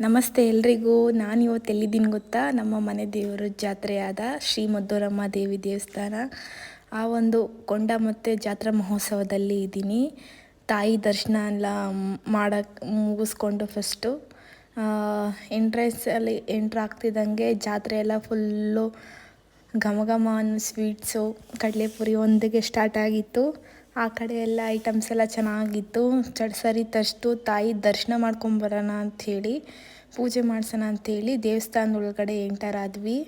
ನಮಸ್ತೆ ಎಲ್ರಿಗೂ. ನಾನು ಇವತ್ತು ಎಲ್ಲಿದ್ದೀನಿ ಗೊತ್ತಾ? ನಮ್ಮ ಮನೆ ದೇವರ ಜಾತ್ರೆಯಾದ ಶ್ರೀ ಮದ್ದೂರಮ್ಮ ದೇವಿ ದೇವಸ್ಥಾನ. ಆ ಒಂದು ಕೊಂಡ ಮತ್ತು ಜಾತ್ರಾ ಮಹೋತ್ಸವದಲ್ಲಿ ಇದ್ದೀನಿ. ತಾಯಿ ದರ್ಶನ ಎಲ್ಲ ಮಾಡೋಕ್ಕೆ ಮುಗಿಸ್ಕೊಂಡು ಫಸ್ಟು ಎಂಟ್ರೆನ್ಸಲ್ಲಿ ಎಂಟ್ರ್ ಆಗ್ತಿದ್ದಂಗೆ ಜಾತ್ರೆ ಎಲ್ಲ ಫುಲ್ಲು ಘಮ ಘಮ ಅನ್ನೋ ಸ್ವೀಟ್ಸು ಕಡಲೆಪುರಿ ಒಂದಿಗೆ ಸ್ಟಾರ್ಟ್ ಆಗಿತ್ತು. ಆ ಕಡೆ ಎಲ್ಲ ಐಟಮ್ಸ್ ಎಲ್ಲ ಚೆನ್ನಾಗಿತ್ತು. ಚಡ್ ಸರಿ ತಷ್ಟು ತಾಯಿ ದರ್ಶನ ಮಾಡ್ಕೊಂಬರೋಣ ಅಂಥೇಳಿ, ಪೂಜೆ ಮಾಡ್ಸೋಣ ಅಂಥೇಳಿ ದೇವಸ್ಥಾನದ ಒಳಗಡೆ ಎಂಟರ್ ಆದ್ವಿ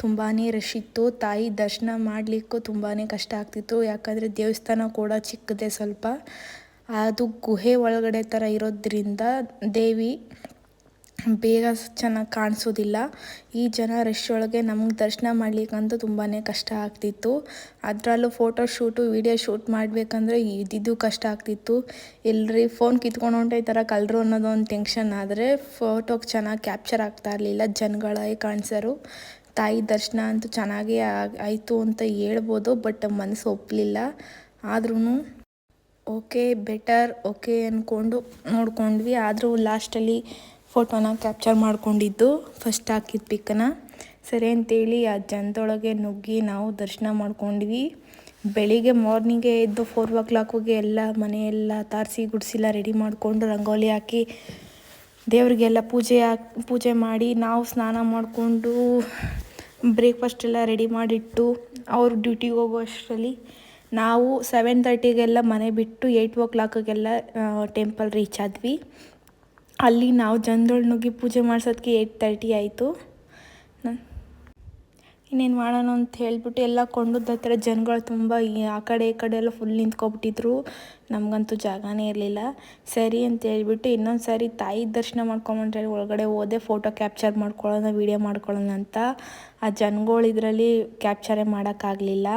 ತುಂಬಾ ರಶ್ ಇತ್ತು. ತಾಯಿ ದರ್ಶನ ಮಾಡಲಿಕ್ಕೂ ತುಂಬಾ ಕಷ್ಟ ಆಗ್ತಿತ್ತು. ಯಾಕಂದರೆ ದೇವಸ್ಥಾನ ಕೂಡ ಚಿಕ್ಕದೆ ಸ್ವಲ್ಪ. ಅದು ಗುಹೆ ಒಳಗಡೆ ಥರ ಇರೋದ್ರಿಂದ ದೇವಿ ಬೇಗ ಚೆನ್ನಾಗಿ ಕಾಣಿಸೋದಿಲ್ಲ. ಈ ಜನ ರಶ್ ಒಳಗೆ ನಮ್ಗೆ ದರ್ಶನ ಮಾಡ್ಲಿಕ್ಕಂತೂ ತುಂಬಾ ಕಷ್ಟ ಆಗ್ತಿತ್ತು. ಅದರಲ್ಲೂ ಫೋಟೋ ಶೂಟು ವೀಡಿಯೋ ಶೂಟ್ ಮಾಡಬೇಕಂದ್ರೆ ಇದ್ದಿದ್ದು ಕಷ್ಟ ಆಗ್ತಿತ್ತು. ಎಲ್ಲರಿ ಫೋನ್ ಕಿತ್ಕೊಂಡು ಹೊಂಟೆ ಈ ಥರ ಕಲರು ಅನ್ನೋದು ಒಂದು ಟೆನ್ಷನ್ ಆದರೆ ಫೋಟೋಗೆ ಚೆನ್ನಾಗಿ ಕ್ಯಾಪ್ಚರ್ ಆಗ್ತಾ ಇರಲಿಲ್ಲ ಜನಗಳೇ ಕಾಣಿಸೋರು. ತಾಯಿ ದರ್ಶನ ಅಂತೂ ಚೆನ್ನಾಗೇ ಆಯಿತು ಅಂತ ಹೇಳ್ಬೋದು ಬಟ್ ಮನಸ್ಸು ಒಪ್ಪಲಿಲ್ಲ ಆದ್ರೂ ಓಕೆ ಬೆಟರ್ ಓಕೆ ಅಂದ್ಕೊಂಡು ನೋಡ್ಕೊಂಡ್ವಿ. ಆದರೂ ಲಾಸ್ಟಲ್ಲಿ ಫೋಟೋನ ಕ್ಯಾಪ್ಚರ್ ಮಾಡ್ಕೊಂಡಿದ್ದು ಫಸ್ಟ್ ಹಾಕಿದ ಪಿಕ್ಕನ್ನ ಸರಿ ಅಂತೇಳಿ ಆ ಜನದೊಳಗೆ ನುಗ್ಗಿ ನಾವು ದರ್ಶನ ಮಾಡ್ಕೊಂಡ್ವಿ. ಬೆಳಿಗ್ಗೆ ಮಾರ್ನಿಂಗೇ ಎದ್ದು ಫೋರ್ ಓ ಕ್ಲಾಕಿಗೆ ಎಲ್ಲ ಮನೆಯೆಲ್ಲ ತಾರಿಸಿ ಗುಡಿಸಿಲ್ಲ ರೆಡಿ ಮಾಡಿಕೊಂಡು ರಂಗೋಲಿ ಹಾಕಿ ದೇವರಿಗೆಲ್ಲ ಪೂಜೆ ಪೂಜೆ ಮಾಡಿ ನಾವು ಸ್ನಾನ ಮಾಡಿಕೊಂಡು ಬ್ರೇಕ್ಫಾಸ್ಟ್ ಎಲ್ಲ ರೆಡಿ ಮಾಡಿಟ್ಟು ಅವರು ಡ್ಯೂಟಿಗೆ ಹೋಗೋ ಅಷ್ಟರಲ್ಲಿ ನಾವು ಸೆವೆನ್ ತರ್ಟಿಗೆಲ್ಲ ಮನೆ ಬಿಟ್ಟು ಏಯ್ಟ್ ಓ ಕ್ಲಾಕಿಗೆಲ್ಲ ಟೆಂಪಲ್ ರೀಚ್ ಆದ್ವಿ. ಅಲ್ಲಿ ನಾವು ಜನದೊಳಗೆ ನುಗ್ಗಿ ಪೂಜೆ ಮಾಡ್ಸೋದಕ್ಕೆ ಏಯ್ಟ್ ತರ್ಟಿ ಆಯಿತು. ಇನ್ನೇನು ಮಾಡೋಣ ಅಂತ ಹೇಳಿಬಿಟ್ಟು ಎಲ್ಲ ಕೊಂಡದ ಹತ್ರ ಜನಗಳು ತುಂಬ ಆ ಕಡೆ ಈ ಕಡೆ ಎಲ್ಲ ಫುಲ್ ನಿಂತ್ಕೊಬಿಟ್ಟಿದ್ರು. ನಮಗಂತೂ ಜಾಗನೇ ಇರಲಿಲ್ಲ. ಸರಿ ಅಂತ ಹೇಳ್ಬಿಟ್ಟು ಇನ್ನೊಂದು ಸಾರಿ ತಾಯಿ ದರ್ಶನ ಮಾಡ್ಕೊಂಬಂದ್ರೆ ಒಳಗಡೆ ಹೋದೆ ಫೋಟೋ ಕ್ಯಾಪ್ಚರ್ ಮಾಡ್ಕೊಳ್ಳೋಣ ವೀಡಿಯೋ ಮಾಡ್ಕೊಳ್ಳೋಣ ಅಂತ. ಆ ಜನಗಳು ಇದರಲ್ಲಿ ಕ್ಯಾಪ್ಚರೇ ಮಾಡೋಕ್ಕಾಗಲಿಲ್ಲ.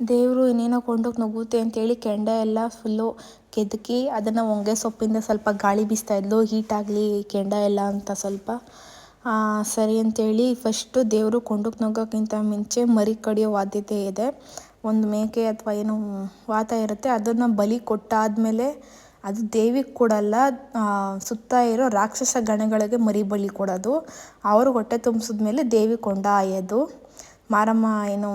ದೇವರು ಇನ್ನೇನೋ ಕೊಂಡೋಗಿ ನುಗ್ಗುತ್ತೆ ಅಂತೇಳಿ ಕೆಂಡ ಎಲ್ಲ ಫುಲ್ಲು ಕೆದಕಿ ಅದನ್ನು ಹೊಂಗೆ ಸೊಪ್ಪಿಂದ ಸ್ವಲ್ಪ ಗಾಳಿ ಬೀಸ್ತಾ ಇದ್ಲು ಹೀಟ್ ಆಗಲಿ ಕೆಂಡ ಎಲ್ಲ ಅಂತ ಸ್ವಲ್ಪ. ಸರಿ ಅಂತೇಳಿ ಫಸ್ಟು ದೇವರು ಕೊಂಡೋಗಿ ನುಗ್ಗೋಕ್ಕಿಂತ ಮುಂಚೆ ಮರಿ ಕಡಿಯೋ ವಾದ್ಯತೆ ಇದೆ. ಒಂದು ಮೇಕೆ ಅಥವಾ ಏನು ವಾತ ಇರುತ್ತೆ, ಅದನ್ನು ಬಲಿ ಕೊಟ್ಟಾದಮೇಲೆ ಅದು ದೇವಿಗೆ ಕೊಡಲ್ಲ ಸುತ್ತ ಇರೋ ರಾಕ್ಷಸ ಗಣಗಳಿಗೆ ಮರಿ ಬಲಿ ಕೊಡೋದು. ಅವರು ಹೊಟ್ಟೆ ತುಂಬಿಸಿದ್ಮೇಲೆ ದೇವಿ ಕೊಂಡ ಆಯೋದು ಮಾರಮ್ಮ ಏನು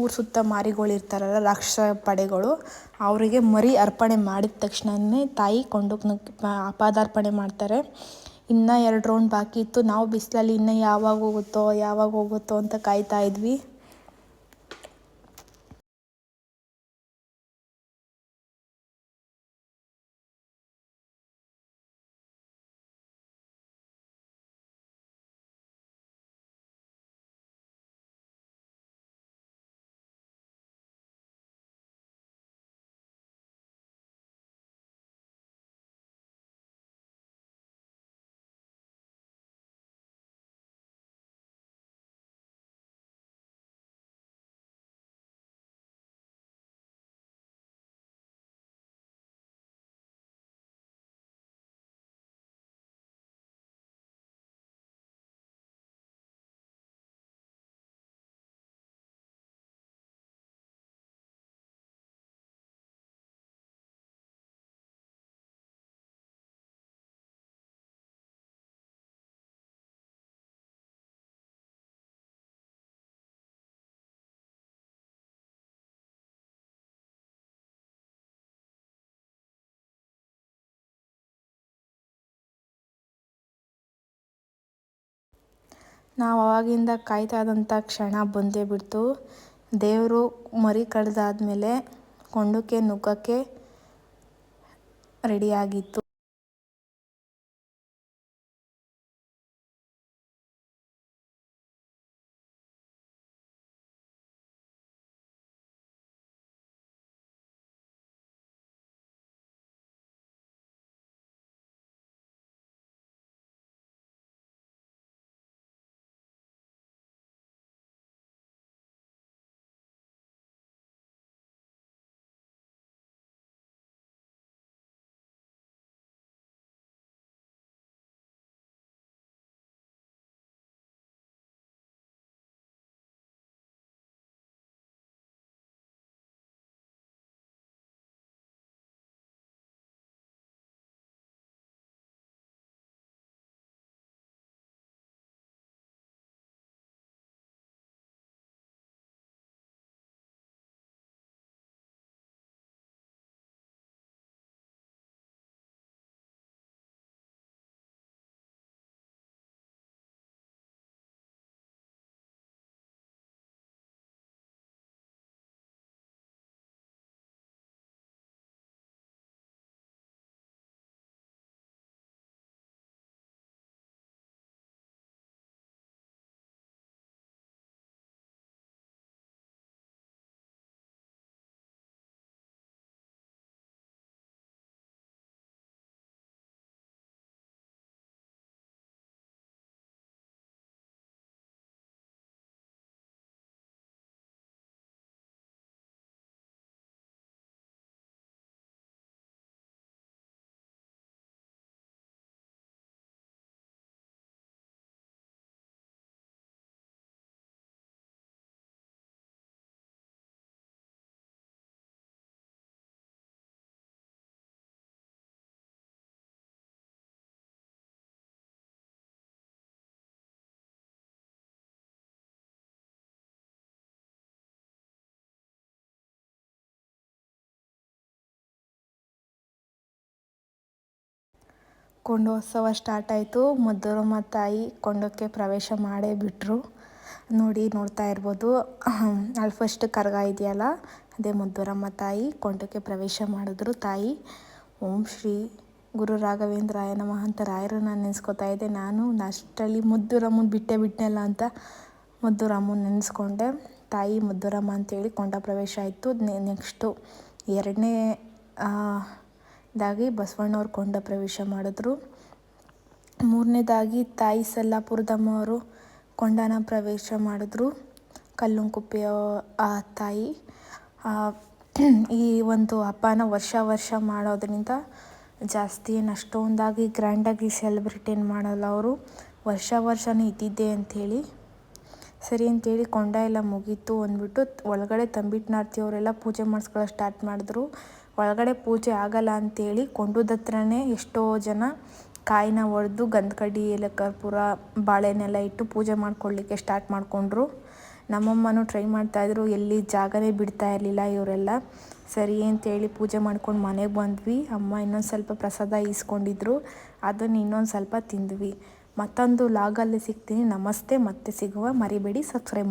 ಊರು ಸುತ್ತ ಮಾರಿಗಳು ಇರ್ತಾರಲ್ಲ ರಾಕ್ಷಸ ಪಡೆಗಳು, ಅವರಿಗೆ ಮರಿ ಅರ್ಪಣೆ ಮಾಡಿದ ತಕ್ಷಣನೇ ತಾಯಿ ಕೊಂಡು ಪಾದಾರ್ಪಣೆ ಮಾಡ್ತಾರೆ. ಇನ್ನೂ ಎರಡು ರೌಂಡ್ ಬಾಕಿ ಇತ್ತು. ನಾವು ಬಿಸಿಲಲ್ಲಿ ಇನ್ನೂ ಯಾವಾಗ ಹೋಗುತ್ತೋ ಯಾವಾಗ ಹೋಗುತ್ತೋ ಅಂತ ಕಾಯ್ತಾ ಇದ್ವಿ. ನಾವು ಆವಾಗಿಂದ ಕಾಯ್ತಾದಂಥ ಕ್ಷಣ ಬಂದೇ ಬಿಡ್ತು. ದೇವರು ಮರಿ ಕಡ್ದಾದ್ಮೇಲೆ ಕೊಂಡಕ್ಕೆ ನುಗ್ಗಕ್ಕೆ ರೆಡಿಯಾಗಿತ್ತು. ಕೊಂಡೋತ್ಸವ ಸ್ಟಾರ್ಟ್ ಆಯಿತು. ಮದ್ದೂರಮ್ಮ ತಾಯಿ ಕೊಂಡಕ್ಕೆ ಪ್ರವೇಶ ಮಾಡೇ ಬಿಟ್ಟರು ನೋಡಿ ನೋಡ್ತಾ ಇರ್ಬೋದು. ಅಲ್ಲಿ ಫಸ್ಟ್ ಕರ್ಗ ಇದೆಯಲ್ಲ, ಅದೇ ಮದ್ದೂರಮ್ಮ ತಾಯಿ ಕೊಂಡಕ್ಕೆ ಪ್ರವೇಶ ಮಾಡಿದ್ರು. ತಾಯಿ, ಓಂ ಶ್ರೀ ಗುರು ರಾಘವೇಂದ್ರಾಯ ನಮಃ ಅಂತ ರಾಯರನ್ನ ನೆನೆಸ್ಕೊತಾ ಇದ್ದೆ. ನಾನು ಅಷ್ಟರಲ್ಲಿ ಮುದ್ದುರಮ್ಮನ ಬಿಟ್ಟೆ ಬಿಟ್ಟನಲ್ಲ ಅಂತ ಮುದ್ದುರಮ್ಮನ ನೆನೆಸ್ಕೊಂಡೆ. ತಾಯಿ ಮುದ್ದುರಮ್ಮ ಅಂತೇಳಿ ಕೊಂಡ ಪ್ರವೇಶ ಆಯಿತು. ನೆಕ್ಸ್ಟು ಎರಡನೇ ದಾಗಿ ಬಸವಣ್ಣವ್ರು ಕೊಂಡ ಪ್ರವೇಶ ಮಾಡಿದ್ರು. ಮೂರನೇದಾಗಿ ತಾಯಿ ಸಲ್ಲಾಪುರದಮ್ಮವರು ಕೊಂಡನ ಪ್ರವೇಶ ಮಾಡಿದ್ರು. ಕಲ್ಲುಂಕುಪ್ಪೆಯ ಆ ತಾಯಿ. ಈ ಒಂದು ಹಬ್ಬನ ವರ್ಷ ವರ್ಷ ಮಾಡೋದ್ರಿಂದ ಜಾಸ್ತಿ ಏನು ಅಷ್ಟೊಂದಾಗಿ ಗ್ರ್ಯಾಂಡಾಗಿ ಸೆಲೆಬ್ರೇಟ್ ಏನು ಮಾಡಲ್ಲ ಅವರು. ವರ್ಷ ವರ್ಷವೂ ಇದ್ದಿದ್ದೆ ಅಂಥೇಳಿ ಸರಿ ಅಂತೇಳಿ ಕೊಂಡ ಎಲ್ಲ ಮುಗೀತು ಅಂದ್ಬಿಟ್ಟು ಒಳಗಡೆ ತಂಬಿಟ್ಟು ಅವರೆಲ್ಲ ಪೂಜೆ ಮಾಡಿಸ್ಕೊಳ್ಳೋಕೆ ಸ್ಟಾರ್ಟ್ ಮಾಡಿದ್ರು. ಒಳಗಡೆ ಪೂಜೆ ಆಗಲ್ಲ ಅಂತೇಳಿ ಕೊಂಡದ ಹತ್ರನೇ ಎಷ್ಟೋ ಜನ ಕಾಯಿನ ಒಡೆದು ಗಂಧಕಡ್ಡಿ ಎಲೆ ಕರ್ಪೂರ ಬಾಳೆನೆಲ್ಲ ಇಟ್ಟು ಪೂಜೆ ಮಾಡ್ಕೊಳ್ಳಿಕ್ಕೆ ಸ್ಟಾರ್ಟ್ ಮಾಡಿಕೊಂಡ್ರು. ನಮ್ಮಮ್ಮನೂ ಟ್ರೈ ಮಾಡ್ತಾಯಿದ್ರು ಎಲ್ಲಿ ಜಾಗನೇ ಬಿಡ್ತಾ ಇರಲಿಲ್ಲ ಇವರೆಲ್ಲ. ಸರಿ ಅಂತೇಳಿ ಪೂಜೆ ಮಾಡ್ಕೊಂಡು ಮನೆಗೆ ಬಂದ್ವಿ. ಅಮ್ಮ ಇನ್ನೊಂದು ಸ್ವಲ್ಪ ಪ್ರಸಾದ ಈಸ್ಕೊಂಡಿದ್ರು. ಅದನ್ನು ಇನ್ನೊಂದು ಸ್ವಲ್ಪ ತಿಂದ್ವಿ. ಮತ್ತೊಂದು ಲಾಗಲ್ಲಿ ಸಿಗ್ತೀನಿ. ನಮಸ್ತೆ. ಮತ್ತೆ ಸಿಗುವ. ಮರಿಬೇಡಿ. ಸಬ್ಸ್ಕ್ರೈಬ್